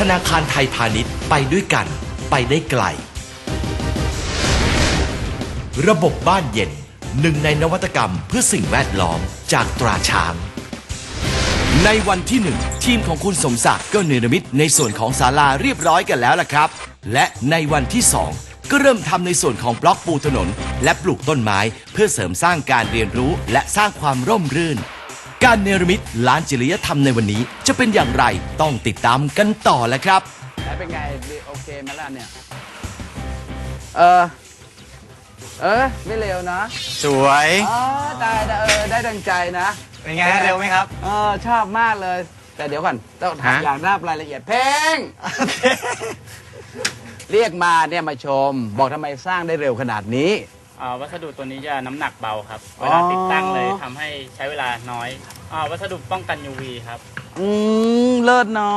ธนาคารไทยพาณิชย์ไปด้วยกัน ไปได้ไกล ระบบบ้านเย็นหนึ่งในนวัตกรรมเพื่อสิ่งแวดล้อมจากตราช้าง ในวันที่หนึ่งทีมของคุณสมศักดิ์ก็เนรมิตในส่วนของศาลาเรียบร้อยกันแล้วล่ะครับ และในวันที่สองก็เริ่มทำในส่วนของบล็อกปูถนน และปลูกต้นไม้เพื่อเสริมสร้างการเรียนรู้และสร้างความร่มรื่น การเนรมิตลานจริยธรรมในวันนี้จะเป็นอย่างไรต้องติดตามกันต่อแหละครับ แล้วเป็นไงดีโอเคไหมล่ะเนี่ย เออ เออ ไม่เร็วนะ สวย อ๋อได้ได้เออได้ดังใจนะ เป็นไงฮะเร็วไหมครับ เออชอบมากเลย แต่เดี๋ยวก่อนต้องถามฮะ อยากทราบรายละเอียดเพลง เรียกมาเนี่ยมาชม บอกทำไมสร้างได้เร็วขนาดนี้ อ่าวัสดุตัวนี้จะน้ำหนักเบาครับอ๋เวอลาติดตั้งเลยทำให้ใช้เวลาน้อยอ่าวัสดุป้องกัน UV ครับ อืมเลิศเนา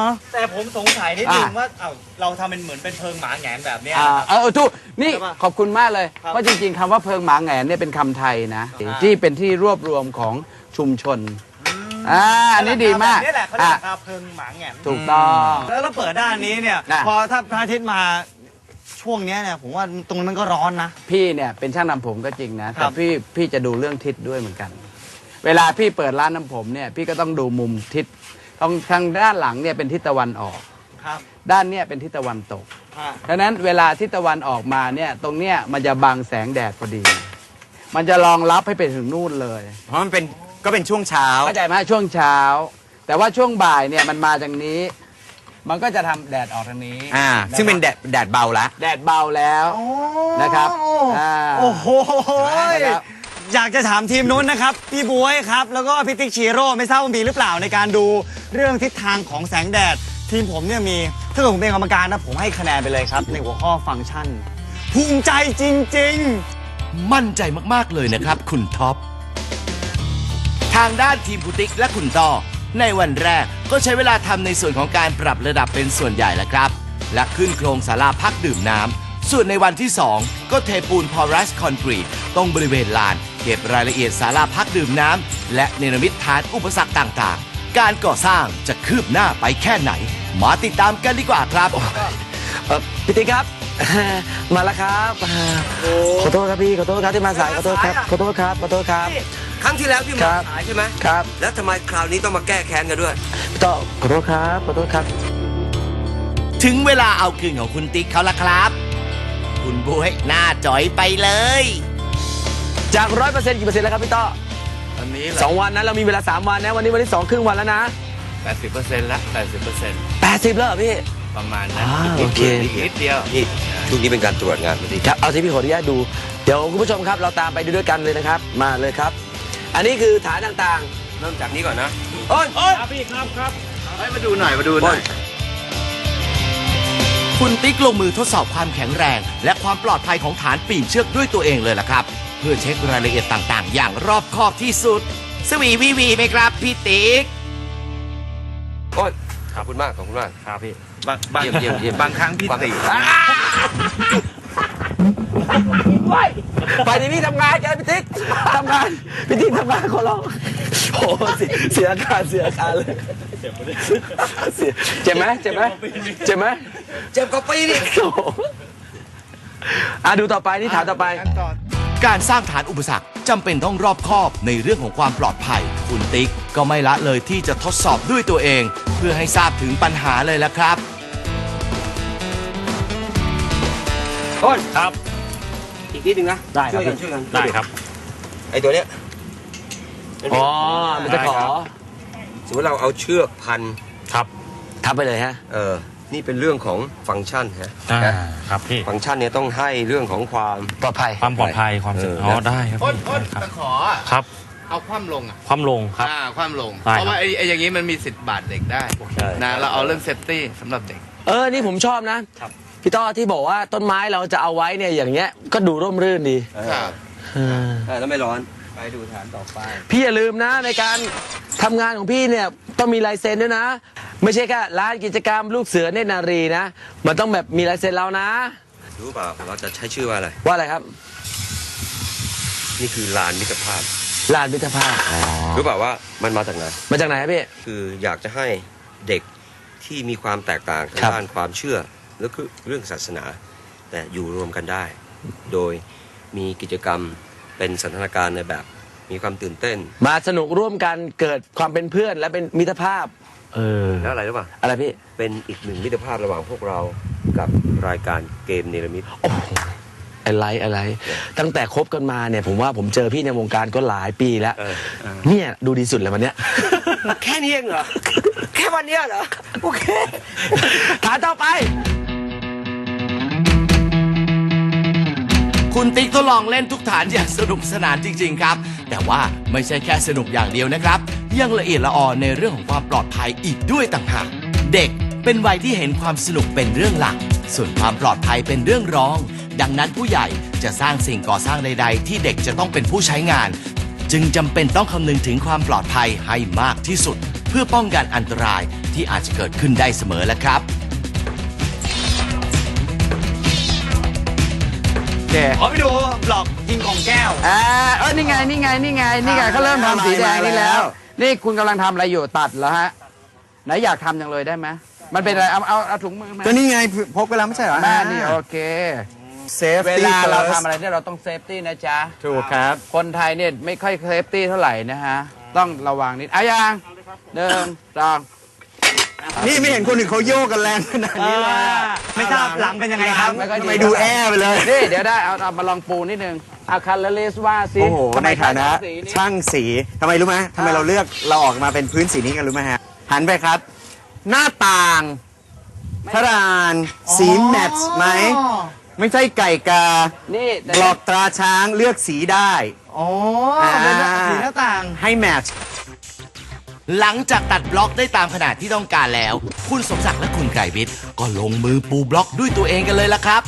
ะ แต่ผมสงสัยนิดนึงอะ ว่าเอ้าเราทำเป็นเหมือนเป็นเพิงหมาแหงนแบบเนี้ย อ่านะครับเออทุกนี่ใช่ปะขอบคุณมากเลย ครับเพราะจริงๆคำว่าเพิงหมาแหงนเนี่ยเป็นคำไทยนะ อ่า ที่เป็นที่รวบรวมของชุมชนอ่าอันนี้ดีมากนี่แหละเขาเรียกอะราคาเพิงหมาแหงนถูกต้อง แล้วเราเปิดด้านนี้เนี่ยอะ พอถ้าพระอาทิตย์มา ช่วงเนี้ยเนี่ยผมว่าตรงนั้นมันก็ร้อนนะ พี่เนี่ยเป็นช่างนำผมก็จริงนะ ครัแต่บ พี่พี่จะดูเรื่องทิศด้วยเหมือนกัน เวลาพี่เปิดร้านน้ำผมเนี่ยพี่ก็ต้องดูมุมทิศตรงทางด้านหลังเนี่ยเป็นทิศตะวันออก ครับด้านเนี่ยเป็นทิศตะวันตก อะดังนั้นเวลาทิศตะวันออกมาเนี่ยตรงเนี้ยมันจะบังแสงแดดพอดี มันจะรองรับให้ไปถึงนู่นเลย เพราะมันเป็นก็เป็นช่วงเช้า เข้าใจไหมช่วงเช้า แต่ว่าช่วงบ่ายเนี่ยมันมาจากนี้ มันก็จะทำแดดออกทางนี้อ่า ซึ่งเป็นแดดแดดเบาละ แดดเบาแล้วนะครับอ่า โอ้โหนะครับ อยากจะถามทีมนู้นนะครับ พี่บวยครับ แล้วก็พี่ติ๊กชีโร่ไม่ทราบว่ามีหรือเปล่าในการดูเรื่องทิศทางของแสงแดด ทีมผมเนี่ยมีถ้าเกิดผมเป็นกรรมการนะผมให้คะแนนไปเลยครับ ในหัวข้อฟังก์ชัน ภูมิใจจริง ๆ มั่นใจมาก ๆ เลยนะครับ คุณท็อป ทางด้านทีมคุณติ๊กและคุณต่อ ในวันแรกก็ใช้เวลาทำในส่วนของการปรับระดับเป็นส่วนใหญ่แล้วครับ และขึ้นโครงศาลาพักดื่มน้ำส่วนในวันที่ 2 ก็เทปูนพอรัสคอนกรีตตรงบริเวณลาน เก็บรายละเอียดศาลาพักดื่มน้ำและเนรมิตฐานอุปสรรคต่างๆ การก่อสร้างจะคืบหน้าไปแค่ไหน มาติดตามกันดีกว่าครับเอ่อพี่ติ๊กครับ มาแล้วครับอ่าขอโทษครับพี่ ขอโทษครับที่มาสาย ขอโทษครับ ขอโทษครับ ขอโทษครับ ครั้งที่แล้วพี่ครัมาบขายใช่ไหมครับแล้วทำไมคราวนี้ต้องมาแก้แค้นกันด้วยพี่ต่อขอโทษครับขอโทษครับ ถึงเวลาเอาคืนของคุณติ๊กเขาละครับ คุณบวยหน้าจอยไปเลย จากร้อยเปอร์เซ็นต์กี่เปอร์เซ็นต์แล้วครับพี่ต่ออันนี้สองวันนะเรามีเวลาสามวันนะวันนี้วันที่สองครึ่งวันแล้วนะ80%ละ80%แปดสิบแล้วเหรอพี่ ประมาณนั้นอ่านิดโอเคนิดเดียว นี่ช่วงนี้เป็นการตรวจงานพอดี ครับเอาที่พี่ขออนุญาตดู เดี๋ยวคุณผู้ชมครับเราตามไปดูด้วยกันเลยนะครับ มาเลยครับ อันนี้คือฐานต่างเริ่มจากนี้ก่อนนะๆโอ้ยครับพี่ครับครับมาดูหน่อยมาดูหน่อย คุณติ๊กลงมือทดสอบความแข็งแรง และความปลอดภัยของฐานปีนเชือกด้วยตัวเองเลยล่ะครับ เพื่อเช็ครายละเอียดต่างๆ อย่างรอบคอบที่สุด สวีวีวีไหมครับพี่ติ๊ก โอ้ยขอบคุณมากขอบคุณมาก ครับพี่ บางบางเยี่ยมเยี่ยมเยี่ยม บางครั้งพี่ฟังติ๊ กไปดิพี่ทำงานกันพี่ติ๊กทำงานพี่ติ๊กทำงานขอร้องโอ้โหเสียเสียอาการเสียอาการเลยเสียเจ็บไหมเจ็บไหมเจ็บไหมเจ็บกว่าปีนี่โอ้โหอะดูต่อไปนี่ฐานต่อไป การสร้างฐานอุปสรรคจำเป็นต้องรอบคอบในเรื่องของความปลอดภัย คุณติ๊กก็ไม่ละเลยที่จะทดสอบด้วยตัวเอง เพื่อให้ทราบถึงปัญหาเลยละครับโอ้ยครับอี กนิดนึงนะได้ครับช่วยกันช่วยกันได้ครับ ไอตัวเนี้ยอ๋อ มันจะขอสมมติเราเอาเชือกพัน ครับทับไปเลยฮะ เออ นี่เป็นเรื่องของฟังก์ชันฮะอ่านะ ครับพี่ฟังก์ชันเนี่ยต้องให้เรื่องของความ ปลอดภัย ความปลอดภัยความเอสุขออ๋อได้ครับอ้นพี่อ้นครับตะขอครับเอาคว่ำลงอะความลงครับ อ่าคว่ำลง ได้เพราะว่าครับไอ้ไอ้อย่างนี้มันมีสิทธิ์บาดเด็กได้ใช่นะเราเอาเรื่องเซฟตี้สำหรับเด็ก เออ นี่ผมชอบนะ พี่ต้อที่บอกว่าต้นไม้เราจะเอาไว้เนี่ยอย่างเงี้ยก็ดูร่มรื่นดีครับเออเออแล้วไม่ร้อนไปดูฐานต่อไป พี่อย่าลืมนะในการทำงานของพี่เนี่ยต้องมีลายเซ็นด้วยนะ ไม่ใช่แค่ร้านกิจกรรมลูกเสือเนตรนารีนะ มันต้องแบบมีลายเซ็นเรานะ รู้เปล่าเราจะใช้ชื่อว่าอะไร ว่าอะไรครับนี่คือลานมิตรภาพ ลานมิตรภาพรู้เปล่าว่ามันมาจากไหน มาจากไหนครับพี่ คืออยากจะให้เด็กที่มีความแตกต่างทางครับด้านความเชื่อ และคือเรื่องศาสนา แต่อยู่รวมกันได้ โดยมีกิจกรรมเป็นสันทนาการในแบบ มีความตื่นเต้น มาสนุกร่วมกันเกิดความเป็นเพื่อนและเป็นมิตรภาพ เออ แล้วอะไรรู้ป่ะอะไรพี่ เป็นอีกหนึ่งมิตรภาพระหว่างพวกเรากับรายการเกมเนรมิตอะไรอะไร ตั้งแต่คบกันมาเนี่ย ผมว่าผมเจอพี่ในวงการก็หลายปีแล้วเออเนี่ยดูดีสุดเลยวันเนี้ย แค่นี้เองเหรอ แค่วันเนี้ยเหรอ โอเคฐานต่อไป คุณติ๊กทดลองเล่นทุกฐานอย่างสนุกสนานจริง ๆ ครับ แต่ว่าไม่ใช่แค่สนุกอย่างเดียวนะครับ ยังละเอียดละออในเรื่องของความปลอดภัยอีกด้วยต่างหากเด็กเป็นวัยที่เห็นความสนุกเป็นเรื่องหลัก ส่วนความปลอดภัยเป็นเรื่องรอง ดังนั้นผู้ใหญ่จะสร้างสิ่งก่อสร้างใด ๆ ที่เด็กจะต้องเป็นผู้ใช้งาน จึงจำเป็นต้องคำนึงถึงความปลอดภัยให้มากที่สุด เพื่อป้องกันอันตรายที่อาจจะเกิดขึ้นได้เสมอแล้วครับ เคขอไปดูบล็อกยิงของแก้ว อ่าเออนี่ไงนี่ไงนี่ไงนี่ไงเขาเริ่มทำสีแดงนี่แล้ว นี่คุณกำลังทำอะไรอยู่ตัดเหรอฮะไหนอยากทำจังเลยได้ไหมมันเป็นอะไรเอาเอาเอาถุงมือมาก็นี่ไงพกไปแล้วไม่ใช่เหรอแม่นี่โอเค เซฟเวลาเราทำอะไรเนี่ยเราต้องเซฟตี้นะจ๊ะ ถูกครับ คนไทยเนี่ยไม่ค่อยเซฟตี้เท่าไหร่นะฮะ ต้องระวังนิดอายังหนึ่งสอง นี่ไม่เห็นคนอื่นเขาโยกกันแรงขนาดนี้เลยอะไม่ทราบหลังเป็นยังไงครับ ไม่ค่อยทำไมดูแอ้ไปเลย นี่เดี๋ยวได้เอาเอามาลองปูนิดนึงเอาคันละเลสว่าสิโอ้โหทำไมในฐานะสีนี้ช่างสีทำไมรู้ไหมทำไมเราเลือกเราออกมาเป็นพื้นสีนี้กันรู้ไหมฮะ หันไปครับ หน้าต่างทรานสีแมทช์ไหม ไม่ใช่ไก่กานี่บล็อกตราช้างเลือกสีได้ อ๋อเป็นสีหน้าต่าง ให้แมทช์ หลังจากตัดบล็อกได้ตามขนาดที่ต้องการแล้ว คุณสมศักดิ์และคุณไกรวิทย์ก็ลงมือปูบล็อกด้วยตัวเองกันเลยละครับ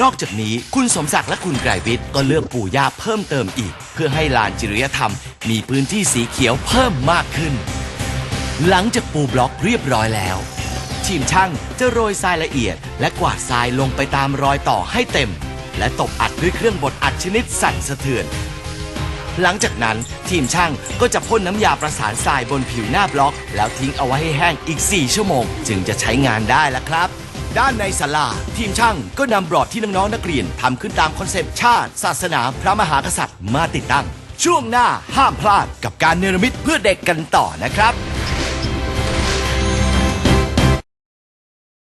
นอกจากนี้คุณสมศักดิ์และคุณไกรวิทย์ก็เลือกปูหญ้าเพิ่มเติมอีก เพื่อให้ลานจิริยธรรม มีพื้นที่สีเขียวเพิ่มมากขึ้น หลังจากปูบล็อกเรียบร้อยแล้ว ทีมช่างจะโรยทรายละเอียด และกวาดทรายลงไปตามรอยต่อให้เต็ม และตบอัดด้วยเครื่องบดอัดชนิดสั่นสะเทือน หลังจากนั้นทีมช่างก็จะพ่นน้ำยาประสานทรายบนผิวหน้าบล็อก แล้วทิ้งเอาไว้ให้แห้งอีก 4 ชั่วโมง จึงจะใช้งานได้แล้วครับ ด้านในศาลาทีมช่างก็นำบรอดที่น้องๆนักเรียนทำขึ้นตามคอนเซปต์ชาติ ศาสนา พระมหากษัตริย์มาติดตั้ง ช่วงหน้าห้ามพลาดกับการเนรมิตเพื่อเด็กกันต่อนะครับ